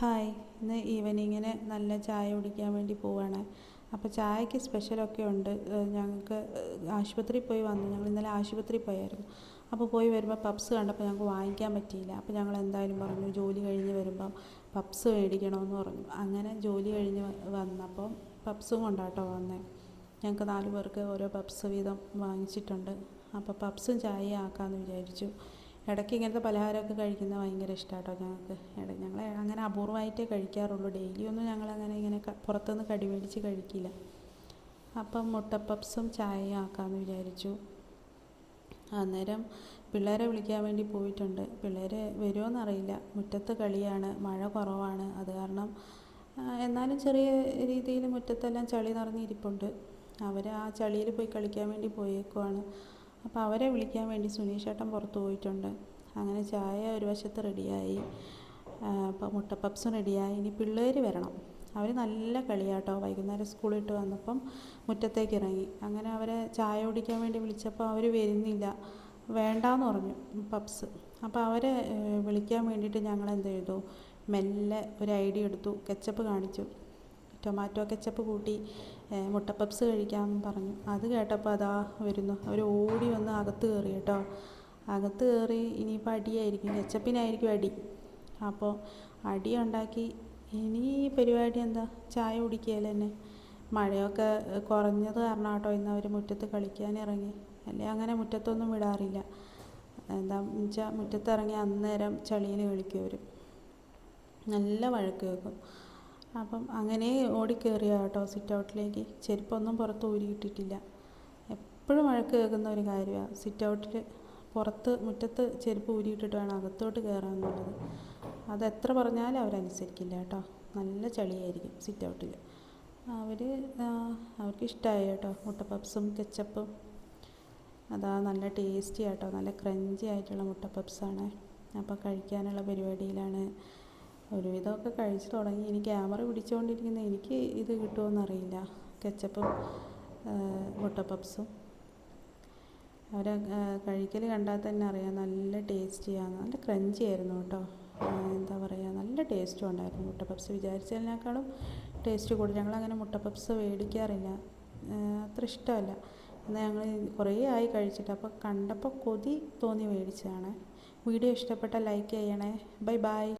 Hi ഇന്ന് ഈവനിങ്ങിന് നല്ല ചായ കുടിക്കാൻ വേണ്ടി പോവാണ്. അപ്പോൾ ചായക്ക് സ്പെഷ്യലൊക്കെ ഉണ്ട്. ഞങ്ങൾക്ക് ആശുപത്രിയിൽ പോയി വന്നു. ഞങ്ങൾ ഇന്നലെ ആശുപത്രിയിൽ പോയായിരുന്നു. അപ്പോൾ പോയി വരുമ്പോൾ പപ്സ് കണ്ടപ്പോൾ ഞങ്ങൾക്ക് വാങ്ങിക്കാൻ പറ്റിയില്ല. അപ്പോൾ ഞങ്ങൾ എന്തായാലും പറഞ്ഞു ജോലി കഴിഞ്ഞ് വരുമ്പം പപ്സ് മേടിക്കണമെന്ന് പറഞ്ഞു. അങ്ങനെ ജോലി കഴിഞ്ഞ് വന്നപ്പോൾ പപ്സും കൊണ്ടാട്ടോ വന്നത് ഞങ്ങൾക്ക് നാല് പേർക്ക് ഓരോ പപ്സ് വീതം വാങ്ങിച്ചിട്ടുണ്ട്. അപ്പോൾ പപ്സും ചായയും ആക്കാമെന്ന് വിചാരിച്ചു. ഇടയ്ക്ക് ഇങ്ങനത്തെ പലഹാരമൊക്കെ കഴിക്കുന്നത് ഭയങ്കര ഇഷ്ടമാണ് കേട്ടോ ഞങ്ങൾക്ക് ഞങ്ങൾ അങ്ങനെ അപൂർവമായിട്ടേ കഴിക്കാറുള്ളൂ. ഡെയിലി ഒന്നും ഞങ്ങൾ അങ്ങനെ ഇങ്ങനെ പുറത്തുനിന്ന് കടി മേടിച്ച് കഴിക്കില്ല. അപ്പം മുട്ടപ്പപ്സും ചായയും ആക്കാമെന്ന് വിചാരിച്ചു. അന്നേരം പിള്ളേരെ വിളിക്കാൻ വേണ്ടി പോയിട്ടുണ്ട്. പിള്ളേർ വരുമോയെന്നറിയില്ല മുറ്റത്ത് കളിയാണ് മഴ കുറവാണ്. അത് കാരണം എന്നാലും ചെറിയ രീതിയിൽ മുറ്റത്തെല്ലാം ചളി നിറഞ്ഞിരിപ്പുണ്ട്. അവർ ആ ചളിയിൽ പോയി കളിക്കാൻ വേണ്ടി പോയേക്കുവാണ്. അപ്പോൾ അവരെ വിളിക്കാൻ വേണ്ടി സുനീഷ് ഏട്ടൻ പുറത്ത് പോയിട്ടുണ്ട്. അങ്ങനെ ചായ ഒരു വശത്ത് റെഡിയായി. അപ്പോൾ മുട്ട റെഡിയായി. ഇനി പിള്ളേർ വരണം. അവർ നല്ല കളിയാട്ടോ. വൈകുന്നേരം സ്കൂളിൽ വിട്ട് വന്നപ്പം മുറ്റത്തേക്ക് ഇറങ്ങി. അങ്ങനെ അവരെ ചായ കുടിക്കാൻ വേണ്ടി വിളിച്ചപ്പോൾ അവർ വരുന്നില്ല. വേണ്ടാന്ന് പറഞ്ഞു പപ്സ്. അപ്പോൾ അവരെ വിളിക്കാൻ വേണ്ടിയിട്ട് ഞങ്ങൾ എന്ത് ചെയ്തു മെല്ലെ ഒരു ഐഡിയ എടുത്തു. കെച്ചപ്പ് കാണിച്ചു. ടൊമാറ്റോ കെച്ചപ്പ് കൂട്ടി മുട്ട പപ്സ് കഴിക്കാമെന്ന് പറഞ്ഞു. അത് കേട്ടപ്പോൾ അതാ വരുന്നു. അവർ ഓടി വന്ന് അകത്ത് കയറി കേട്ടോ. അകത്ത് കയറി ഇനിയിപ്പോൾ അടിയായിരിക്കും. കെച്ചപ്പിനായിരിക്കും അടി. അപ്പോൾ അടി ഉണ്ടാക്കി ഇനി പരിപാടി എന്താ? ചായ കുടിക്കുകയല്ല തന്നെ മഴയൊക്കെ കുറഞ്ഞത് കാരണം കേട്ടോ ഇന്ന് അവർ മുറ്റത്ത് കളിക്കാൻ ഇറങ്ങി. അല്ലെ? അങ്ങനെ മുറ്റത്തൊന്നും വിടാറില്ല. എന്താ വെച്ചാൽ മുറ്റത്തിറങ്ങി അന്നേരം ചളിയിൽ കളിക്കും അവർ നല്ല വഴക്ക് കേൾക്കും. അപ്പം അങ്ങനെ ഓടിക്കയറിയ കേട്ടോ സിറ്റ് ഔട്ടിലേക്ക് ചെരുപ്പൊന്നും പുറത്ത് ഊരിയിട്ടിട്ടില്ല എപ്പോഴും വഴക്ക് കേൾക്കുന്ന ഒരു കാര്യമാണ് സിറ്റ് ഔട്ടിൽ പുറത്ത് മുറ്റത്ത് ചെരുപ്പ് ഊരിയിട്ടിട്ട് വേണം അകത്തോട്ട് കയറാൻ എന്നുള്ളത്. അത് എത്ര പറഞ്ഞാലും അവരനുസരിക്കില്ല കേട്ടോ. നല്ല ചളിയായിരിക്കും സിറ്റ് ഔട്ടിൽ അവർ അവർക്ക് ഇഷ്ടമായി കേട്ടോ. മുട്ട പപ്സും കെച്ചപ്പും. അതാ നല്ല ടേസ്റ്റി ആട്ടോ. നല്ല ക്രഞ്ചി ആയിട്ടുള്ള മുട്ട പപ്സാണ് അപ്പോൾ കഴിക്കാനുള്ള പരിപാടിയിലാണ്. ഒരുവിധമൊക്കെ കഴിച്ച് തുടങ്ങി. ഇനി ക്യാമറ പിടിച്ചുകൊണ്ടിരിക്കുന്ന എനിക്ക് ഇത് കിട്ടുമോയെന്നറിയില്ല കെച്ചപ്പും മുട്ട പപ്സും അവരെ കഴിക്കൽ കണ്ടാൽ തന്നെ അറിയാം. നല്ല ടേസ്റ്റിയാണ്. നല്ല ക്രഞ്ചി ആയിരുന്നു കേട്ടോ. എന്താ പറയുക നല്ല ടേസ്റ്റും ഉണ്ടായിരുന്നു മുട്ടപ്പപ്സ്. വിചാരിച്ചതിനേക്കാളും ടേസ്റ്റ് കൂടുതൽ. ഞങ്ങളങ്ങനെ മുട്ട പപ്സ് മേടിക്കാറില്ല അത്ര ഇഷ്ടമല്ല. എന്നാൽ ഞങ്ങൾ കുറേ ആയി കഴിച്ചിട്ട് അപ്പോൾ കണ്ടപ്പോൾ കൊതി തോന്നി മേടിച്ചതാണ്. വീഡിയോ ഇഷ്ടപ്പെട്ടാൽ ലൈക്ക് ചെയ്യണേ. Bye bye.